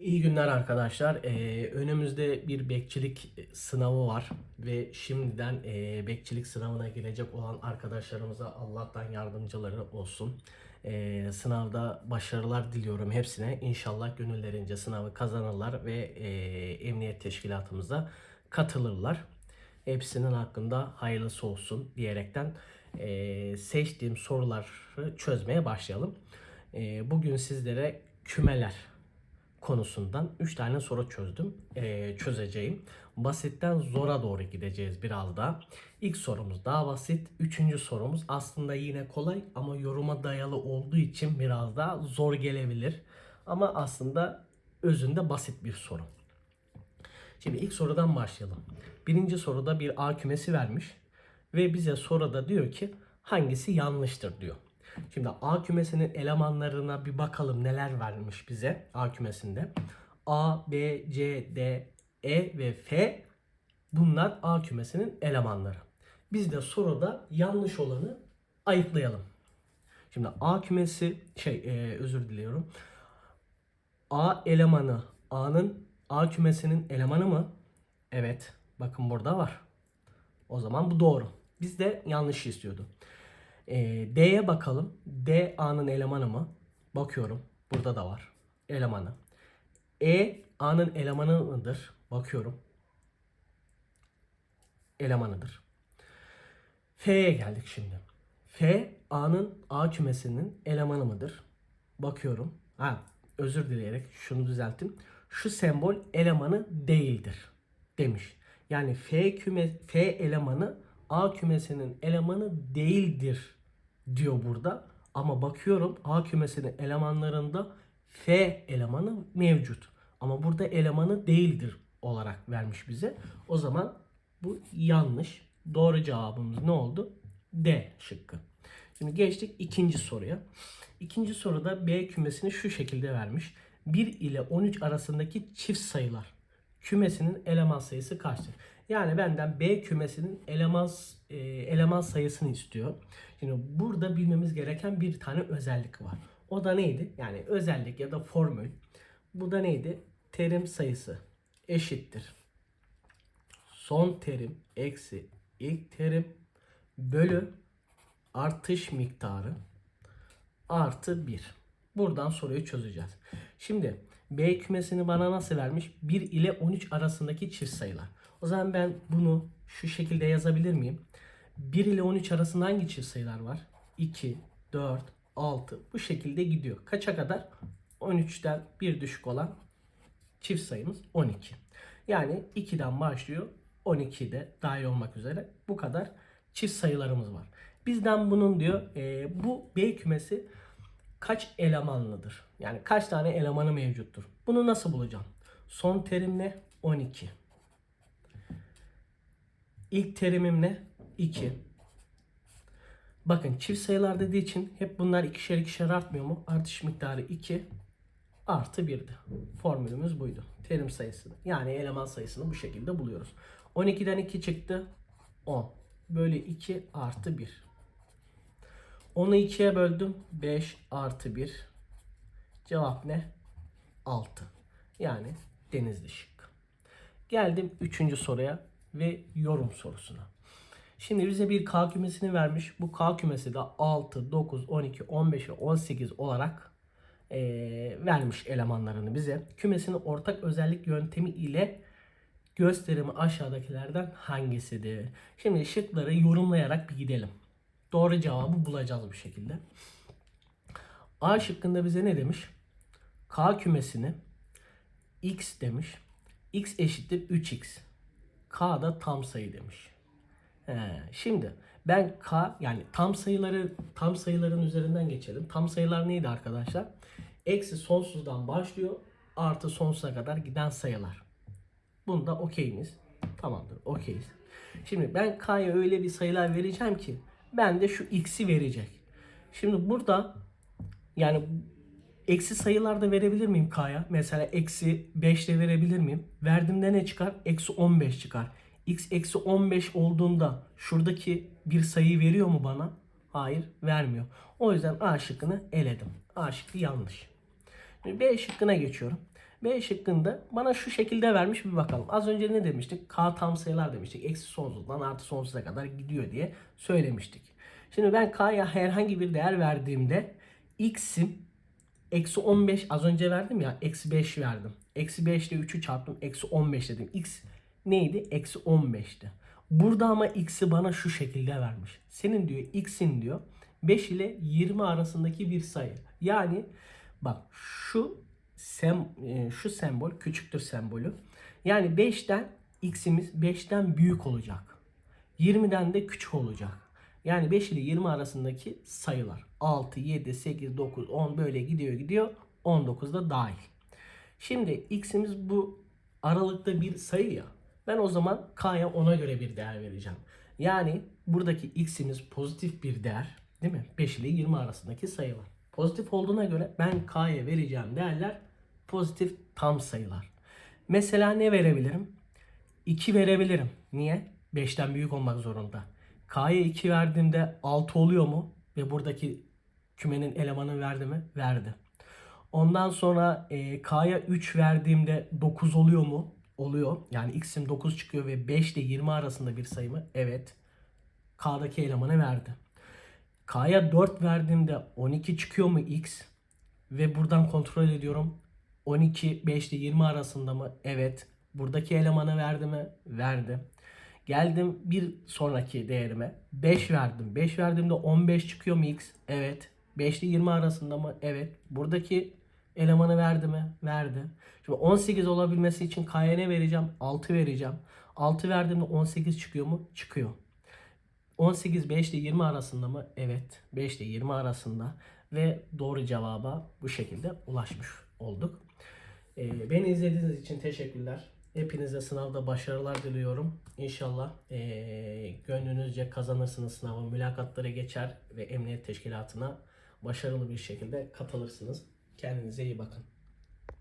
İyi günler arkadaşlar. Ee, önümüzde bir bekçilik sınavı var ve şimdiden e, bekçilik sınavına girecek olan arkadaşlarımıza Allah'tan yardımcıları olsun. Ee, sınavda başarılar diliyorum hepsine. İnşallah gönüllerince sınavı kazanırlar ve e, emniyet teşkilatımıza katılırlar. Hepsinin hakkında hayırlısı olsun diyerekten e, seçtiğim soruları çözmeye başlayalım. E, bugün sizlere kümeler konusundan 3 tane soru çözdüm. Ee, çözeceğim. Basitten zora doğru gideceğiz biraz daha. İlk sorumuz daha basit. Üçüncü sorumuz aslında yine kolay ama yoruma dayalı olduğu için biraz daha zor gelebilir. Ama aslında özünde basit bir soru. Şimdi ilk sorudan başlayalım. Birinci soruda bir A kümesi vermiş ve bize soruda diyor ki hangisi yanlıştır diyor. Şimdi A kümesinin elemanlarına bir bakalım neler vermiş bize A kümesinde. A, B, C, D, E ve F bunlar A kümesinin elemanları. Biz de soruda yanlış olanı ayıklayalım. Şimdi A kümesi şey e, özür diliyorum. A elemanı A'nın A kümesinin elemanı mı? Evet. Bakın burada var. O zaman bu doğru. Biz de yanlış istiyordu. E, D'ye bakalım. D A'nın elemanı mı? Bakıyorum. Burada da var. Elemanı. E A'nın elemanı mıdır? Bakıyorum. Elemanıdır. F'ye geldik şimdi. F A'nın A kümesinin elemanı mıdır? Bakıyorum. Ha, özür dileyerek şunu düzelttim. Şu sembol elemanı değildir demiş. Yani F küme F elemanı A kümesinin elemanı değildir diyor burada. Ama bakıyorum A kümesinin elemanlarında F elemanı mevcut. Ama burada elemanı değildir olarak vermiş bize. O zaman bu yanlış. Doğru cevabımız ne oldu? D şıkkı. Şimdi geçtik ikinci soruya. İkinci soruda B kümesini şu şekilde vermiş. 1 ile 13 arasındaki çift sayılar kümesinin eleman sayısı kaçtır? Yani benden B kümesinin eleman e, eleman sayısını istiyor. Şimdi burada bilmemiz gereken bir tane özellik var. O da neydi? Yani özellik ya da formül. Bu da neydi? Terim sayısı eşittir. Son terim eksi ilk terim bölü artış miktarı artı 1. Buradan soruyu çözeceğiz. Şimdi B kümesini bana nasıl vermiş? 1 ile 13 arasındaki çift sayılar. O zaman ben bunu şu şekilde yazabilir miyim? 1 ile 13 arasında hangi çift sayılar var? 2, 4, 6 bu şekilde gidiyor. Kaça kadar? 13'ten bir düşük olan çift sayımız 12. Yani 2'den başlıyor 12'de dahil olmak üzere bu kadar çift sayılarımız var. Bizden bunun diyor e, bu B kümesi kaç elemanlıdır? Yani kaç tane elemanı mevcuttur? Bunu nasıl bulacağım? Son terim ne? 12. İlk terimim ne? 2. Bakın çift sayılar dediği için hep bunlar ikişer ikişer artmıyor mu? Artış miktarı 2 artı 1'di. Formülümüz buydu. Terim sayısını yani eleman sayısını bu şekilde buluyoruz. 12'den 2 çıktı. 10. Bölü 2 artı 1. Onu 2'ye böldüm. 5 artı 1. Cevap ne? 6. Yani denizli şık. Geldim 3. soruya ve yorum sorusuna. Şimdi bize bir K kümesini vermiş. Bu K kümesi de 6, 9, 12, 15 ve 18 olarak e, vermiş elemanlarını bize. Kümesinin ortak özellik yöntemi ile gösterimi aşağıdakilerden hangisidir? Şimdi şıkları yorumlayarak bir gidelim. Doğru cevabı bulacağız bu şekilde. A şıkkında bize ne demiş? K kümesini x demiş. x eşittir 3x. K da tam sayı demiş. He, şimdi ben K yani tam sayıları tam sayıların üzerinden geçelim. Tam sayılar neydi arkadaşlar? Eksi sonsuzdan başlıyor. Artı sonsuza kadar giden sayılar. Bunda okeyimiz. Tamamdır okeyiz. Şimdi ben K'ya öyle bir sayılar vereceğim ki ben de şu x'i verecek. Şimdi burada yani eksi sayılar da verebilir miyim K'ya? Mesela eksi 5 de verebilir miyim? Verdiğimde ne çıkar? Eksi 15 çıkar. X eksi 15 olduğunda şuradaki bir sayıyı veriyor mu bana? Hayır vermiyor. O yüzden A şıkkını eledim. A şıkkı yanlış. Şimdi B şıkkına geçiyorum. B şıkkında bana şu şekilde vermiş bir bakalım. Az önce ne demiştik? K tam sayılar demiştik. Eksi sonsuzdan artı sonsuza kadar gidiyor diye söylemiştik. Şimdi ben K'ya herhangi bir değer verdiğimde X'im eksi 15 az önce verdim ya eksi 5 verdim. Eksi 5 ile 3'ü çarptım. Eksi 15 dedim. X neydi? Eksi 15'ti. Burada ama X'i bana şu şekilde vermiş. Senin diyor X'in diyor 5 ile 20 arasındaki bir sayı. Yani bak şu sem, e, şu sembol küçüktür sembolü. Yani 5'ten X'imiz 5'ten büyük olacak. 20'den de küçük olacak. Yani 5 ile 20 arasındaki sayılar. 6, 7, 8, 9, 10 böyle gidiyor gidiyor. 19 da dahil. Şimdi x'imiz bu aralıkta bir sayı ya. Ben o zaman k'ya ona göre bir değer vereceğim. Yani buradaki x'imiz pozitif bir değer. Değil mi? 5 ile 20 arasındaki sayılar. Pozitif olduğuna göre ben k'ya vereceğim değerler pozitif tam sayılar. Mesela ne verebilirim? 2 verebilirim. Niye? 5'ten büyük olmak zorunda. K'ya 2 verdiğimde 6 oluyor mu? Ve buradaki kümenin elemanı verdi mi? Verdi. Ondan sonra e, K'ya 3 verdiğimde 9 oluyor mu? Oluyor. Yani x'im 9 çıkıyor ve 5 ile 20 arasında bir sayı mı? Evet. K'daki elemanı verdi. K'ya 4 verdiğimde 12 çıkıyor mu x? Ve buradan kontrol ediyorum. 12 5 ile 20 arasında mı? Evet. Buradaki elemanı verdi mi? Verdi. Geldim bir sonraki değerime. 5 verdim. 5 verdiğimde 15 çıkıyor mu x? Evet. 5 ile 20 arasında mı? Evet. Buradaki elemanı verdi mi? Verdi. Şimdi 18 olabilmesi için k'ya vereceğim? 6 vereceğim. 6 verdiğimde 18 çıkıyor mu? Çıkıyor. 18 5 ile 20 arasında mı? Evet. 5 ile 20 arasında ve doğru cevaba bu şekilde ulaşmış olduk. Ee, beni izlediğiniz için teşekkürler. Hepinize sınavda başarılar diliyorum. İnşallah ee, gönlünüzce kazanırsınız sınavı. Mülakatlara geçer ve emniyet teşkilatına başarılı bir şekilde katılırsınız. Kendinize iyi bakın.